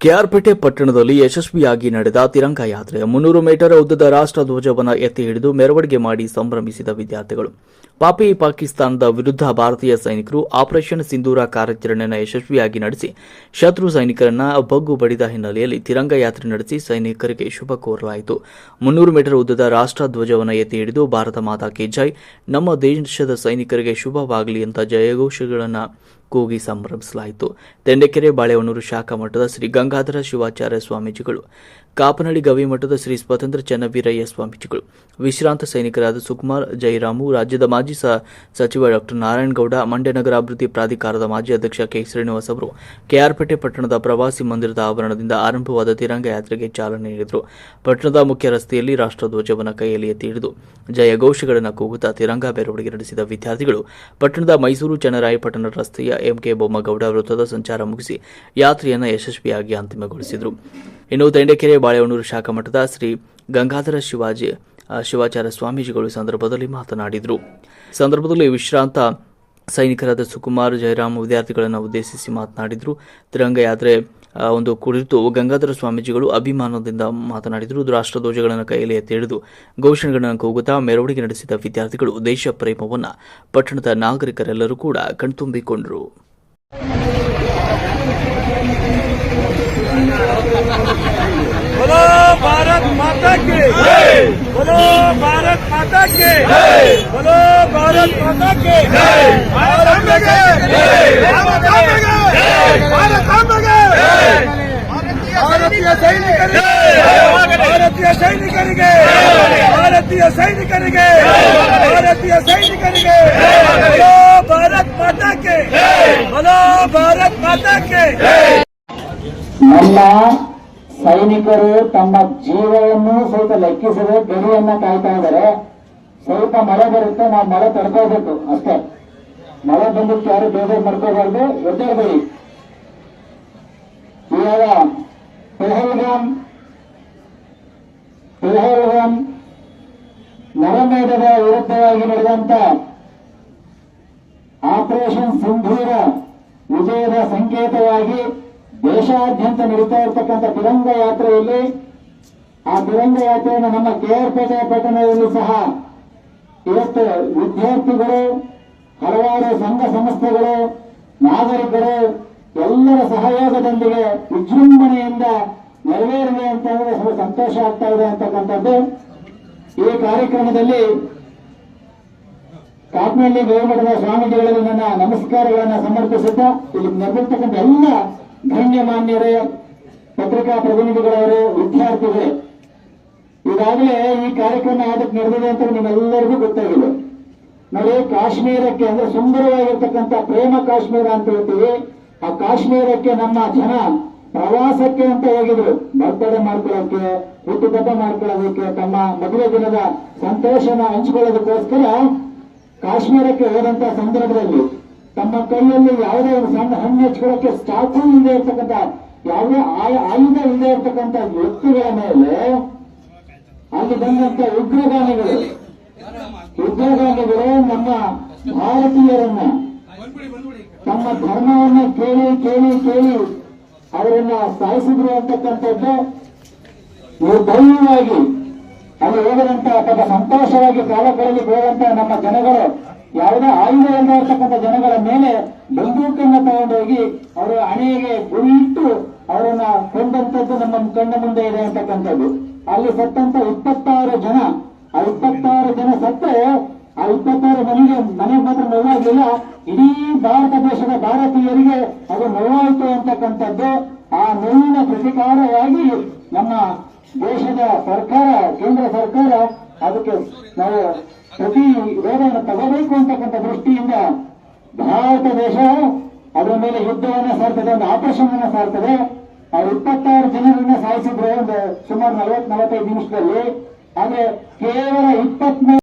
ಕೆಆರ್ಪೇಟೆ ಪಟ್ಟಣದಲ್ಲಿ ಯಶಸ್ವಿಯಾಗಿ ನಡೆದ ತಿರಂಗ ಯಾತ್ರೆ ಮುನ್ನೂರು ಮೀಟರ್ ಉದ್ದದ ರಾಷ್ಟ್ರ ಧ್ವಜವನ್ನು ಎತ್ತಿ ಹಿಡಿದು ಮೆರವಣಿಗೆ ಮಾಡಿ ಸಂಭ್ರಮಿಸಿದ ವಿದ್ಯಾರ್ಥಿಗಳು. ಪಾಪಿ ಪಾಕಿಸ್ತಾನದ ವಿರುದ್ಧ ಭಾರತೀಯ ಸೈನಿಕರು ಆಪರೇಷನ್ ಸಿಂಧೂರ ಕಾರ್ಯಾಚರಣೆಯನ್ನು ಯಶಸ್ವಿಯಾಗಿ ನಡೆಸಿ, ಶತ್ರು ಸೈನಿಕರನ್ನ ಬಗ್ಗು ಬಡಿದ ಹಿನ್ನೆಲೆಯಲ್ಲಿ ತಿರಂಗ ಯಾತ್ರೆ ನಡೆಸಿ ಸೈನಿಕರಿಗೆ ಶುಭ ಕೋರಲಾಯಿತು. ಮುನ್ನೂರು ಮೀಟರ್ ಉದ್ದದ ರಾಷ್ಟ್ರ ಧ್ವಜವನ್ನು ಎತ್ತಿ ಹಿಡಿದು ಭಾರತ ಮಾತಾ ಕೆ ಜೈ. ನಮ್ಮ ದೇಶದ ಸೈನಿಕರಿಗೆ ಶುಭವಾಗಲಿ ಅಂತ ಜಯಘೋಷಗಳನ್ನು ಕೂಗಿ ಸಂಭ್ರಮಿಸಲಾಯಿತು. ತೆಂಡೆಕೆರೆ, ಬಾಳೆಹೊನ್ನೂರು ಶಾಖಾ ಮಠದ ಶ್ರೀ ಗಂಗಾಧರ ಶಿವಾಚಾರ್ಯ ಸ್ವಾಮೀಜಿಗಳು, ಕಾಪನಹಳ್ಳಿ ಗವಿಮಠದ ಶ್ರೀ ಸ್ವತಂತ್ರ ಚನ್ನವೀರಯ್ಯ ಸ್ವಾಮೀಜಿಗಳು, ವಿಶ್ರಾಂತ ಸೈನಿಕರಾದ ಸುಕುಮಾರ್ ಜಯರಾಮು ರಾಜ್ಯದ ಮಾಜಿ ಸ- ಸಚಿವ ಡಾಕ್ಟರ್ ನಾರಾಯಣಗೌಡ, ಮಂಡ್ಯ ನಗರ ಅಭಿವೃದ್ಧಿ ಪ್ರಾಧಿಕಾರದ ಮಾಜಿ ಅಧ್ಯಕ್ಷ ಕೆ ಶ್ರೀನಿವಾಸ್ ಅವರು ಕೆಆರ್ಪೇಟೆ ಪಟ್ಟಣದ ಪ್ರವಾಸಿ ಮಂದಿರದ ಆವರಣದಿಂದ ಆರಂಭವಾದ ತಿರಂಗ ಯಾತ್ರೆಗೆ ಚಾಲನೆ ನೀಡಿದರು. ಪಟ್ಟಣದ ಮುಖ್ಯ ರಸ್ತೆಯಲ್ಲಿ ರಾಷ್ಟ್ರಧ್ವಜವನ್ನು ಕೈಯಲ್ಲಿ ಎತ್ತಿ ಹಿಡಿದು ಜಯಘೋಷಗಳನ್ನು ಕೂಗುತ್ತಾ ತಿರಂಗ ಮೆರವಣಿಗೆ ನಡೆಸಿದ ವಿದ್ಯಾರ್ಥಿಗಳು ಪಟ್ಟಣದ ಮೈಸೂರು ಚನ್ನರಾಯಪಟ್ಟಣ ರಸ್ತೆಯ ಎಂಕೆ ಬೊಮ್ಮಗೌಡ ವೃತ್ತದ ಸಂಚಾರ ಮುಗಿಸಿ ಯಾತ್ರೆಯನ್ನು ಯಶಸ್ವಿಯಾಗಿ ಅಂತಿಮಗೊಳಿಸಿದರು. ಇನ್ನು ತೆಂಡೆಕೆರೆ ಬಾಳೆಹೊನ್ನೂರು ಶಾಖಾ ಮಠದ ಶ್ರೀ ಗಂಗಾಧರ ಶಿವಾಜಿ ಶಿವಾಚಾರ್ಯ ಸ್ವಾಮೀಜಿಗಳು ಸಂದರ್ಭದಲ್ಲಿ ಮಾತನಾಡಿದರು. ಸಂದರ್ಭದಲ್ಲಿ ವಿಶ್ರಾಂತ ಸೈನಿಕರಾದ ಸುಕುಮಾರ್, ಜಯರಾಮ್ ವಿದ್ಯಾರ್ಥಿಗಳನ್ನು ಉದ್ದೇಶಿಸಿ ಮಾತನಾಡಿದರು. ತಿರಂಗ ಯಾತ್ರೆ ಒಂದು ಕುರಿತು ಗಂಗಾಧರ ಸ್ವಾಮೀಜಿಗಳು ಅಭಿಮಾನದಿಂದ ಮಾತನಾಡಿದರು. ರಾಷ್ಟ್ರಧ್ವಜಗಳನ್ನು ಕೈಯಲ್ಲಿ ಎತ್ತಿಡಿದು ಘೋಷಣೆಗಳನ್ನು ಕೂಗುತ್ತಾ ಮೆರವಣಿಗೆ ನಡೆಸಿದ ವಿದ್ಯಾರ್ಥಿಗಳು ದೇಶ ಪ್ರೇಮವನ್ನು ಪಟ್ಟಣದ ನಾಗರಿಕರೆಲ್ಲರೂ ಕೂಡ ಕಣ್ತುಂಬಿಕೊಂಡರು. ಭಾರತ್ ಮಾತಾ ಭಾರತೀಯ ಸೈನಿಕರಿಗೆ! ಭಾರತೀಯ ಸೈನಿಕರಿಗೆ! ಭಾರತೀಯ ಸೈನಿಕರಿಗೆ! ಭಾರತೀಯ ಸೈನಿಕರಿಗೆ! ಬಲೋ ಭಾರತ್ ಮಾತಾಕೆ ಬಲೋ ಭಾರತ್ ಮಾತಾಕೆ ನಮ್ಮ ಸೈನಿಕರು ತಮ್ಮ ಜೀವವನ್ನು ಸ್ವಲ್ಪ ಲೆಕ್ಕಿಸದೆ ಗಡಿಯನ್ನ ಕಾಯ್ತಾ ಇದ್ದಾರೆ. ಸ್ವಲ್ಪ ಮಳೆ ಬರುತ್ತೆ ನಾವು ಮಳೆ ತಡ್ಕೋಬೇಕು ಅಷ್ಟೇ. ಮಳೆ ಬಂದಕ್ಕೆ ಯಾರು ಬೇಜಾರು ಮಾಡ್ಕೋಬಾರ್ದು ಎದ್ದಾಡ್ಬೇಡಿ ಪೆಹಲ್ಗಾಮ್ ನರಮೇಧದ ವಿರುದ್ಧವಾಗಿ ನಡೆದಂತ ಆಪರೇಷನ್ ಸಿಂಧೂರ ವಿಜಯದ ಸಂಕೇತವಾಗಿ ದೇಶಾದ್ಯಂತ ನಡೀತಾ ಇರತಕ್ಕಂಥ ತಿರಂಗ ಯಾತ್ರೆಯಲ್ಲಿ ಆ ತಿರಂಗ ಯಾತ್ರೆಯನ್ನು ನಮ್ಮ ಕೆಆರ್ಪೇಟೆ ಪಟ್ಟಣದಲ್ಲಿ ಸಹ ಇವತ್ತು ವಿದ್ಯಾರ್ಥಿಗಳು, ಹಲವಾರು ಸಂಘ ಸಂಸ್ಥೆಗಳು, ನಾಗರಿಕರು ಎಲ್ಲರ ಸಹಯೋಗದೊಂದಿಗೆ ವಿಜೃಂಭಣೆಯಿಂದ ನೆರವೇರಿದೆ ಅಂತ ಹೇಳಿದ್ರೆ ಸಂತೋಷ ಆಗ್ತಾ ಇದೆ ಅಂತಕ್ಕಂಥದ್ದು. ಈ ಕಾರ್ಯಕ್ರಮದಲ್ಲಿ ಕಾಪ್ನಳ್ಳಿ ಗೌರಮಠದ ಸ್ವಾಮೀಜಿಗಳಿಗೆ ನನ್ನ ನಮಸ್ಕಾರಗಳನ್ನು ಸಮರ್ಪಿಸುತ್ತಾ ಇಲ್ಲಿ ನೆರವಿರ್ತಕ್ಕಂಥ ಎಲ್ಲ ಗಣ್ಯಮಾನ್ಯರೇ ಪತ್ರಿಕಾ ಪ್ರತಿನಿಧಿಗಳವರು, ವಿದ್ಯಾರ್ಥಿಗಳೇ, ಈಗಾಗಲೇ ಈ ಕಾರ್ಯಕ್ರಮ ಯಾವ್ದಕ್ಕೆ ನಡೆದಿದೆ ಅಂತ ನಿಮ್ಮೆಲ್ಲರಿಗೂ ಗೊತ್ತಾಗಿದೆ. ನೋಡಿ, ಕಾಶ್ಮೀರಕ್ಕೆ ಅಂದ್ರೆ ಸುಂದರವಾಗಿರ್ತಕ್ಕಂಥ ಪ್ರೇಮ ಕಾಶ್ಮೀರ ಅಂತ ಹೇಳ್ತೀವಿ. ಆ ಕಾಶ್ಮೀರಕ್ಕೆ ನಮ್ಮ ಜನ ಪ್ರವಾಸಕ್ಕೆ ಅಂತ ಹೋಗಿದ್ರು. ಬರ್ತಡೇ ಮಾಡ್ಕೊಳ್ಳೋಕೆ ಹುಟ್ಟುಹಬ್ಬ ಮಾಡ್ಕೊಳ್ಳೋದಕ್ಕೆ, ತಮ್ಮ ಮದುವೆ ದಿನದ ಸಂತೋಷನ ಹಂಚಿಕೊಳ್ಳೋದಕ್ಕೋಸ್ಕರ ಕಾಶ್ಮೀರಕ್ಕೆ ಹೋದಂತ ಸಂದರ್ಭದಲ್ಲಿ ತಮ್ಮ ಕೈಯಲ್ಲಿ ಯಾವುದೇ ಒಂದು ಸಣ್ಣ ಹಣ್ಣು ಹಚ್ಕೊಳ್ಳೋಕೆ ಸ್ಟಾಕು ಇಲ್ಲದೆ ಇರ್ತಕ್ಕಂಥ, ಯಾವುದೇ ಆಯ- ಆಯುಧ ಇಲ್ಲದೆ ಇರ್ತಕ್ಕಂಥ ವ್ಯಕ್ತಿಗಳ ಮೇಲೆ ಅಲ್ಲಿ ಬಂದಂತ ಉಗ್ರಗಾಮಿಗಳು. ಉಗ್ರಗಾಮಿಗಳು ನಮ್ಮ ಭಾರತೀಯರನ್ನ ತಮ್ಮ ಧರ್ಮವನ್ನ ಕೇಳಿ ಕೇಳಿ ಕೇಳಿ ಅವರನ್ನ ಸಾಯಿಸಿದ್ರು ಅಂತಕ್ಕಂಥದ್ದು ನಿರ್ಧೈರ್ಯವಾಗಿ ಅಲ್ಲಿ ಹೋಗದಂತ ತಮ್ಮ ಸಂತೋಷವಾಗಿ ಕಾಲ ಕಳೆದು ಹೋದಂತ ನಮ್ಮ ಜನಗಳು, ಯಾವುದೇ ಆಯುಧ ಇರ್ತಕ್ಕಂಥ ಜನಗಳ ಮೇಲೆ ಬಂದೂಕನ್ನ ತಗೊಂಡೋಗಿ ಅವರ ಹಣೆಗೆ ಗುರಿಯಿಟ್ಟು ಅವರನ್ನ ಕೊಂಡಂತದ್ದು ನಮ್ಮ ಕಣ್ಣ ಮುಂದೆ ಇದೆ ಅಂತಕ್ಕಂಥದ್ದು. ಅಲ್ಲಿ ಸತ್ತಂತ ಇಪ್ಪತ್ತಾರು ಜನ, ಆ ಇಪ್ಪತ್ತಾರು ಜನ ಸತ್ತರೆ ಆ ಇಪ್ಪತ್ತಾರು ಮನೆಗೆ ಮನೆಗೆ ಮಾತ್ರ ನೋವಾಗಿಲ್ಲ ಇಡೀ ಭಾರತ ದೇಶದ ಭಾರತೀಯರಿಗೆ ಅದು ನೋವಾಯಿತು ಅಂತಕ್ಕಂಥದ್ದು ಆ ನೋವಿನ ಪ್ರತಿಕಾರವಾಗಿ ನಮ್ಮ ದೇಶದ ಸರ್ಕಾರ, ಕೇಂದ್ರ ಸರ್ಕಾರ ಅದಕ್ಕೆ ನಾವು ಪ್ರತಿ ವೇದವನ್ನು ತಗೋಬೇಕು ಅಂತಕ್ಕಂಥ ದೃಷ್ಟಿಯಿಂದ ಭಾರತ ದೇಶ ಅದರ ಮೇಲೆ ಯುದ್ಧವನ್ನ ಸಾರ್ತದೆ, ಒಂದು ಆಪರೇಷನ್ ಸಾರ್ತದೆ. ಆ ಇಪ್ಪತ್ತಾರು ಜನರನ್ನ ಸಾಯಿಸಿದ್ರು ಒಂದು ಸುಮಾರು ನಲವತ್ ನಲವತ್ತೈದು ನಿಮಿಷದಲ್ಲಿ, ಆದ್ರೆ ಕೇವಲ ಇಪ್ಪತ್ಮೂರು